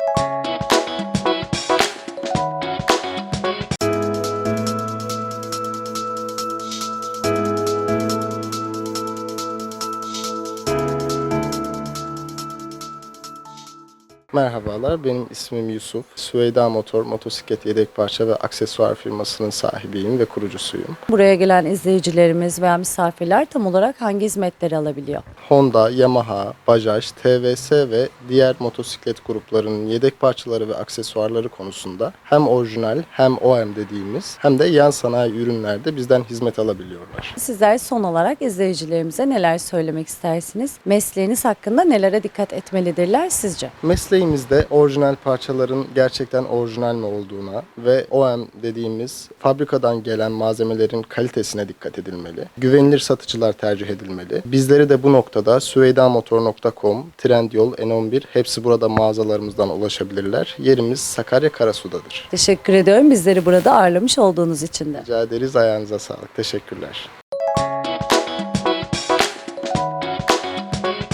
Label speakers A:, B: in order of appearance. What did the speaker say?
A: you Merhabalar, benim ismim Yusuf. Süveyda Motor, motosiklet yedek parça ve aksesuar firmasının sahibiyim ve kurucusuyum.
B: Buraya gelen izleyicilerimiz veya misafirler tam olarak hangi hizmetleri alabiliyor?
A: Honda, Yamaha, Bajaj, TVS ve diğer motosiklet gruplarının yedek parçaları ve aksesuarları konusunda hem orijinal hem OEM dediğimiz hem de yan sanayi ürünlerde bizden hizmet alabiliyorlar.
B: Sizler son olarak izleyicilerimize neler söylemek istersiniz? Mesleğiniz hakkında nelere dikkat etmelidirler sizce?
A: Mesleğimizde orijinal parçaların gerçekten orijinal mi olduğuna ve OEM dediğimiz fabrikadan gelen malzemelerin kalitesine dikkat edilmeli. Güvenilir satıcılar tercih edilmeli. Bizleri de bu noktada süveydamotor.com, Trendyol, N11 hepsi burada mağazalarımızdan ulaşabilirler. Yerimiz Sakarya Karasu'dadır.
B: Teşekkür ediyorum bizleri burada ağırlamış olduğunuz için de.
A: Rica ederiz ayağınıza sağlık. Teşekkürler.